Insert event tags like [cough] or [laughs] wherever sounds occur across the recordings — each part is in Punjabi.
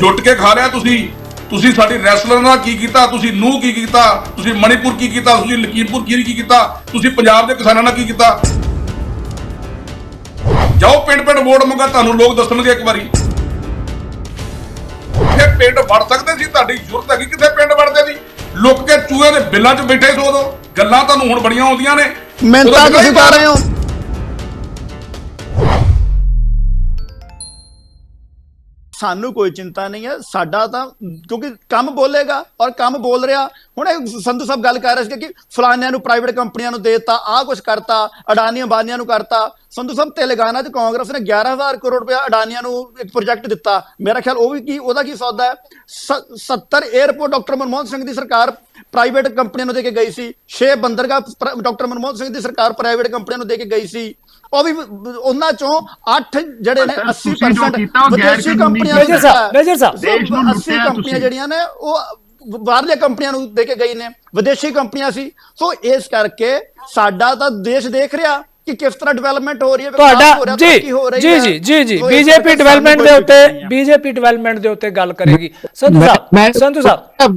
ਲੁੱਟ ਕੇ ਖਾ ਲਿਆ ਤੁਸੀਂ? ਤੁਸੀਂ ਸਾਡੀ ਰੈਸਲਰ ਨਾਲ ਕੀ ਕੀਤਾ? ਤੁਸੀਂ ਨੂੰ ਕੀ ਕੀਤਾ? ਤੁਸੀਂ ਮਣੀਪੁਰ ਕੀ ਕੀਤਾ? ਤੁਸੀਂ ਲਖੀਮਪੁਰ ਕੀ ਕੀ ਕੀਤਾ? ਤੁਸੀਂ ਪੰਜਾਬ ਦੇ ਕਿਸਾਨਾਂ ਨਾਲ ਕੀ ਕੀਤਾ? ਜਾਓ ਪਿੰਡ ਪਿੰਡ ਵੋਟ ਮੰਗਾ ਤੁਹਾਨੂੰ ਲੋਕ ਦੱਸਣਗੇ ਇੱਕ ਵਾਰੀ। ਕਿੱਥੇ ਪਿੰਡ ਵੜ ਸਕਦੇ ਸੀ? ਤੁਹਾਡੀ ਜ਼ਰੂਰਤ ਹੈਗੀ ਕਿੱਥੇ ਪਿੰਡ ਵੜਦੇ ਸੀ ਲੁੱਕ ਕੇ ਚੂਹੇ ਦੇ ਬਿੱਲਾਂ 'ਚ ਬੈਠੇ ਸੋ ਉਦੋਂ। ਗੱਲਾਂ ਤੁਹਾਨੂੰ ਹੁਣ ਬੜੀਆਂ ਆਉਂਦੀਆਂ ਨੇ। ਮਿਹਨਤਾਂ ਤੁਸੀਂ ਕਰ ਰਹੇ ਹੋ। ਸਾਨੂੰ ਕੋਈ ਚਿੰਤਾ ਨਹੀਂ ਹੈ, ਸਾਡਾ ਤਾਂ ਕਿਉਂਕਿ ਕੰਮ ਬੋਲੇਗਾ ਔਰ ਕੰਮ ਬੋਲ ਰਿਹਾ। ਹੁਣ ਇਹ ਸੰਧੂ ਸਾਹਿਬ ਗੱਲ ਕਰ ਰਹੇ ਸੀ ਕਿ ਫਲਾਨਿਆਂ ਨੂੰ ਪ੍ਰਾਈਵੇਟ ਕੰਪਨੀਆਂ ਨੂੰ ਦੇਤਾ, ਆਹ ਕੁਝ ਕਰਤਾ, ਅਡਾਨੀਆਂ ਬਾਨੀਆਂ ਨੂੰ ਕਰਤਾ। ਸੰਧੂ ਸਾਹਿਬ, ਤੇਲੰਗਾਨਾ 'ਚ ਕਾਂਗਰਸ ਨੇ 11000 ਕਰੋੜ ਰੁਪਇਆ ਅਡਾਨੀਆਂ ਨੂੰ ਇੱਕ ਪ੍ਰੋਜੈਕਟ ਦਿੱਤਾ। ਮੇਰਾ ਖਿਆਲ ਉਹ ਵੀ ਕੀ, ਉਹਦਾ ਕੀ ਸੌਦਾ ਹੈ? ਸ- 70 에ਅਰਪੋਰਟ ਡਾਕਟਰ ਮਨਮੋਹਨ ਸਿੰਘ ਦੀ ਸਰਕਾਰ ਪ੍ਰਾਈਵੇਟ ਕੰਪਨੀਆਂ ਨੂੰ ਦੇ ਕੇ ਗਈ ਸੀ 6 ਬੰਦਰਗਾਹ ਡਾਕਟਰ ਮਨਮੋਹਨ ਸਿੰਘ ਦੀ ਸਰਕਾਰ ਪ੍ਰਾਈਵੇਟ ਕੰਪਨੀਆਂ ਨੂੰ ਦੇ ਕੇ ਗਈ ਸੀ ਉਹ ਵੀ ਉਹਨਾਂ ਚੋਂ 8 ਜਿਹੜੇ ਨੇ 80% ਵਿਦੇਸ਼ੀ ਕੰਪਨੀਆਂ ਨੂੰ ਮੇਜਰ ਸਾਹਿਬ। ਮੇਜਰ ਸਾਹਿਬ। ਦੇਸ਼ ਨੂੰ 80 ਲੁੱਟਿਆ ਕੰਪਨੀਆਂ। ਜਿਹੜੀਆਂ ਨੇ ਉਹ ਬਾਹਰਲੀਆਂ ਕੰਪਨੀਆਂ ਨੂੰ ਦੇ ਕੇ ਗਈ ਨੇ ਵਿਦੇਸ਼ੀ ਕੰਪਨੀਆਂ ਸੀ ਸੋ ਇਸ ਕਰਕੇ ਸਾਡਾ ਤਾਂ ਦੇਸ਼ ਦੇਖ ਰਿਹਾ ਕਿ ਕਿਸ ਤਰ੍ਹਾਂ ਡਿਵੈਲਪਮੈਂਟ ਹੋ ਰਹੀ ਹੈ ਵਿਕਾਸ ਹੋ ਤੁਹਾਡਾ ਰਿਹਾ, ਜੀ ਤਰੱਕੀ ਹੋ ਰਹੀ ਜੀ ਹੈ। ਜੀ ਜੀ ਜੀ ਬੀਜੇਪੀ ਡਿਵੈਲਪਮੈਂਟ ਦੇ ਉੱਤੇ। ਬੀਜੇਪੀ ਡਿਵੈਲਪਮੈਂਟ ਦੇ ਉੱਤੇ ਗੱਲ ਕਰੇਗੀ ਸੰਧੂ ਸਾਹਿਬ ਮੈਂ ਸੰਧੂ ਸਾਹਿਬ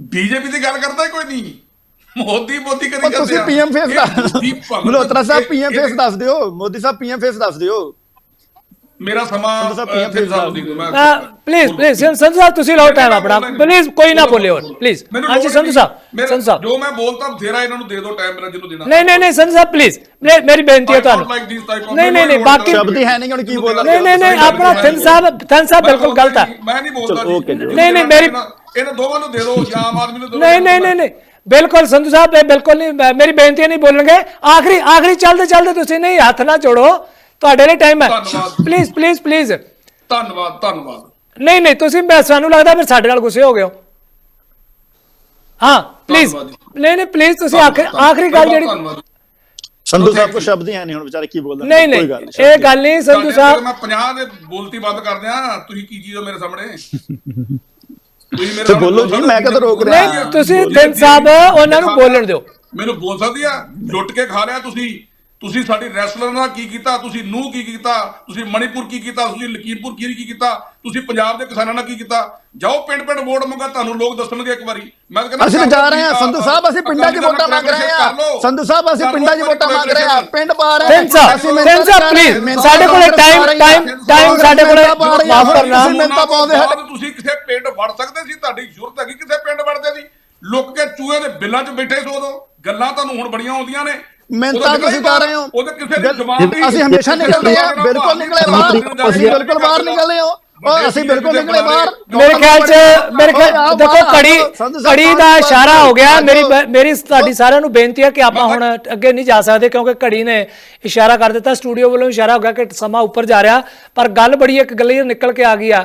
ਬੀਜੇਪੀ ਦੀ ਗੱਲ ਕਰਦਾ ਕੋਈ ਨਹੀਂ। ਮੋਦੀ ਮੋਦੀ ਕਦੀ ਉਹ ਤੁਸੀਂ ਪੀਐਮ ਫੇਸ ਦਾ ਮਲੋਤਰਾ ਸਾਹਿਬ ਪੀਐਮ ਫੇਸ ਦੱਸ ਦਿਓ ਮੋਦੀ ਸਾਹਿਬ ਪੀਐਮ ਫੇਸ ਦੱਸ ਦਿਓ। ਮੇਰਾ ਸਮਾਂ ਸੰਧੂ ਸਾਹਿਬ ਦੀ ਮੈਂ ਪਲੀਜ਼ ਪਲੀਜ਼ ਸੰਧੂ ਸਾਹਿਬ ਤੁਸੀਂ ਲਓ ਟਾਈਮ ਆਪਣਾ। ਪਲੀਜ਼ ਕੋਈ ਨਾ ਬੋਲੇ ਹੋਰ ਪਲੀਜ਼ ਹਾਂਜੀ ਸੰਧੂ। ਸਾਹਿਬ ਮੇਰਾ- ਸੰਧੂ ਸਾਹਿਬ। ਜੋ ਮੈਂ ਬੋਲਤਾ ਬਥੇਰਾ ਇਹਨਾਂ ਨੂੰ ਦੇ ਦਿਓ ਟਾਈਮ ਮੇਰਾ ਜਿਹਨੂੰ ਦੇਣਾ। ਨਹੀਂ ਨਹੀਂ ਨਹੀਂ ਸੰਧੂ ਸਾਹਿਬ ਪਲੀਜ਼ ਮੇਰੀ ਬੇਨਤੀ ਹੈ ਤੁਹਾਨੂੰ। ਨਹੀਂ ਨਹੀਂ ਨਹੀਂ ਬਾਕੀ ਸ਼ਬਦ ਹੀ ਹੈ ਨਹੀਂ ਹੁਣ ਕੀ ਬੋਲਾਂ ਨਹੀਂ ਨਹੀਂ ਨਹੀਂ ਆਪਣਾ ਥਿੰਦ ਸਾਹਿਬ ਥਿੰਦ ਸਾਹਿਬ ਬਿਲਕੁਲ ਗਲਤ ਹੈ। ਮੈਂ ਨਹੀਂ ਬੋਲਦਾ। ਨਹੀਂ, ਨਹੀਂ, ਮੇਰੀ- ਇਹਨਾਂ ਦੋਵਾਂ ਨੂੰ ਦੇ ਦਿਓ [laughs] ਜਾਂ ਆਮ ਆਦਮੀ ਨੂੰ ਦੇ ਦਿਓ। ਨਹੀਂ ਨਹੀਂ ਨਹੀਂ ਨਹੀਂ। ਬਿਲਕੁਲ ਸੰਧੂ ਸਾਹਿਬ ਇਹ ਬਿਲਕੁਲ ਨਹੀਂ ਮੇਰੀ ਬੇਨਤੀ ਨਹੀਂ ਬੋਲਣਗੇ। ਆਖਰੀ ਆਖਰੀ ਚੱਲਦੇ ਚੱਲਦੇ ਤੁਸੀਂ ਨਹੀਂ ਹੱਥ ਨਾ ਜੋੜੋ। ਤੁਹਾਡੇ ਲਈ ਟਾਈਮ ਹੈ। ਧੰਨਵਾਦ। ਪਲੀਜ਼ ਪਲੀਜ਼ ਪਲੀਜ਼ ਧੰਨਵਾਦ ਧੰਨਵਾਦ। ਨਹੀਂ ਨਹੀਂ ਤੁਸੀਂ ਮੈਂ ਸਾਨੂੰ ਲੱਗਦਾ ਫਿਰ ਸਾਡੇ ਨਾਲ ਗੁੱਸੇ ਹੋ ਗਏ ਹੋ। ਹਾਂ ਪਲੀਜ਼ ਧੰਨਵਾਦ। ਨਹੀਂ ਨਹੀਂ ਪਲੀਜ਼ ਤੁਸੀਂ ਆਖਰੀ ਆਖਰੀ ਗੱਲ ਜਿਹੜੀ ਧੰਨਵਾਦ। ਸੰਧੂ ਸਾਹਿਬ ਕੋ ਸ਼ਬਦ ਹੀ ਹੈ ਨਹੀਂ ਹੁਣ ਵਿਚਾਰੇ ਕੀ ਬੋਲਦੇ ਨਹੀਂ ਨਹੀਂ ਇਹ ਗੱਲ ਨਹੀਂ ਸੰਧੂ ਤੁਹਾਡੇ ਸਾਹਿਬ ਮੈਂ 50 ਦੇ ਬੋਲਤੀ ਬੰਦ ਕਰ ਦਿਆਂ ਤੁਸੀਂ ਕੀ ਚੀਜ਼ ਹੋ ਮੇਰੇ ਸਾਹਮਣੇ? ਤੁਸੀਂ ਮੇਰੇ ਤੇ ਬੋਲੋ ਜੀ, ਮੈਂ ਕਦੋਂ ਰੋਕ ਰਿਹਾ? ਨਹੀਂ ਤੁਸੀਂ ਦਿਨ ਸਾਹਿਬ ਉਹਨਾਂ ਨੂੰ ਬੋਲਣ ਦਿਓ। ਮੈਨੂੰ ਬੋਲ ਸਕਦੀ ਆ? ਲੁੱਟ ਕੇ ਖਾ ਲਿਆ ਤੁਸੀਂ? ਤੁਸੀਂ ਸਾਡੀ ਰੈਸਲਰ ਨਾਲ ਕੀ ਕੀਤਾ? ਤੁਸੀਂ ਨੂੰ ਕੀ ਕੀਤਾ? ਤੁਸੀਂ ਮਣੀਪੁਰ ਕੀ ਕੀਤਾ? ਤੁਸੀਂ ਲਖੀਮਪੁਰ ਕੀ ਕੀ ਕੀਤਾ? ਤੁਸੀਂ ਪੰਜਾਬ ਦੇ ਕਿਸਾਨਾਂ ਨਾਲ ਕੀ ਕੀਤਾ? ਜਾਓ ਪਿੰਡ ਪਿੰਡ ਵੋਟ ਮੰਗਾ ਤੁਹਾਨੂੰ ਲੋਕ ਦੱਸਣਗੇ ਇੱਕ ਵਾਰੀ। ਮੈਂ ਤਾਂ ਕਹਿੰਦਾ ਅਸੀਂ ਜਾ ਰਹੇ ਹਾਂ। ਸੰਧੂ ਸਾਹਿਬ ਅਸੀਂ ਪਿੰਡਾਂ 'ਚ ਵੋਟਾਂ ਮੰਗ ਰਹੇ ਹਾਂ। ਸੰਧੂ ਸਾਹਿਬ ਅਸੀਂ ਪਿੰਡਾਂ 'ਚ ਵੋਟਾਂ ਮੰਗ ਰਹੇ ਹਾਂ। ਪਿੰਡ ਪਾ ਰਹੇ ਸਾਹਿਬ ਦਿਨ ਸਾਹਿਬ ਪਲੀਜ਼ ਸਾਡੇ ਕੋਲੇ ਟਾਈਮ ਟਾਈਮ ਟਾਈਮ ਸਾਡੇ ਕੋਲੇ ਮਾਫ ਕਰਨਾ ਤੁਸੀਂ ਮਿਹਨਤਾਂ ਪਾਉਂਦੇ ਬਾਅਦ ਤੁਸੀਂ ਕਿਸੇ ਪਿੰਡ ਵੜ ਸਕਦੇ ਸੀ? ਤੁਹਾਡੀ ਜ਼ਰੂਰਤ ਹੈਗੀ ਕਿਸੇ ਪਿੰਡ ਵੜਦੇ ਸੀ ਲੁੱਕ ਕੇ ਚੂਹੇ ਦੇ ਬਿੱਲਾਂ 'ਚ ਬੈਠੇ ਸੋ ਉਦੋਂ ਗੱਲਾਂ ਤੁਹਾਨੂੰ ਹੁਣ ਬੜੀਆਂ ਆਉਂਦੀਆਂ ਨੇ। ਮਿਹਨਤਾਂ ਤੁਸੀਂ ਕਰ ਰਹੇ ਹੋ। ਉਹਦੇ ਕਿਸੇ ਦੀ ਬਿਲ- ਜ਼ਬਾਨ ਦੀ ਅਸੀਂ ਹਮੇਸ਼ਾ ਨਿਕਲਦੇ ਆ ਬਿਲਕੁਲ ਨਿਕਲੇ ਬਾਹਰ। ਅਸੀਂ ਬਿਲਕੁਲ ਬਾਹਰ ਨਿਕਲੇ ਹੋ। ਔਰ ਅਸੀਂ ਬਿਲਕੁਲ ਨਿਕਲੇ ਬਾਹਰ। ਮੇਰੇ ਖਿਆਲ ਚ ਮੇਰੇ ਖਿਆਲ ਦੇਖੋ ਕੜੀ ਕੜੀ ਦਾ ਇਸ਼ਾਰਾ ਹੋ ਗਿਆ। ਮੇਰੀ ਮੇਰੀ ਤੁਹਾਡੀ ਸਾਰਿਆਂ ਨੂੰ ਬੇਨਤੀ ਹੈ ਕਿ ਆਪਾਂ ਹੁਣ ਅੱਗੇ ਨਹੀਂ ਜਾ ਸਕਦੇ ਕਿਉਂਕਿ ਘੜੀ ਨੇ ਇਸ਼ਾਰਾ ਕਰ ਦਿੱਤਾ। ਸਟੂਡੀਓ ਵੱਲੋਂ ਇਸ਼ਾਰਾ ਹੋ ਗਿਆ ਕਿ ਸਮਾਂ ਉੱਪਰ ਜਾ ਰਿਹਾ। ਪਰ ਗੱਲ ਬੜੀ ਇੱਕ ਗੱਲ ਹੀ ਨਿਕਲ ਕੇ ਆ ਗਈ ਆ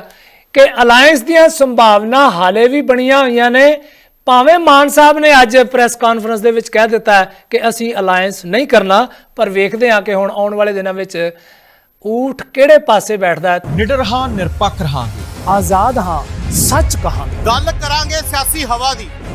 ਕਿ ਅਲਾਈਅੰਸ ਦੀਆਂ ਸੰਭਾਵਨਾ ਹਾਲੇ ਵੀ ਬਣੀਆਂ ਹੋਈਆਂ ਨੇ। ਭਾਵੇਂ ਮਾਨ ਸਾਹਿਬ ਨੇ ਅੱਜ ਪ੍ਰੈਸ ਕਾਨਫਰੰਸ ਦੇ ਵਿੱਚ ਕਹਿ ਦਿੱਤਾ ਕਿ ਅਸੀਂ ਅਲਾਈਅੰਸ ਨਹੀਂ ਕਰਨਾ ਪਰ ਵੇਖਦੇ ਹਾਂ ਕਿ ਹੁਣ ਆਉਣ ਵਾਲੇ ਦਿਨਾਂ ਵਿੱਚ ਊਠ ਕਿਹੜੇ ਪਾਸੇ ਬੈਠਦਾ ਹੈ। ਨਿਡਰ ਹਾਂ ਨਿਰਪੱਖ ਰਹਾਂਗੇ। ਆਜ਼ਾਦ ਹਾਂ ਸੱਚ ਕਹਾਂਗੇ। ਗੱਲ ਕਰਾਂਗੇ ਸਿਆਸੀ ਹਵਾ ਦੀ।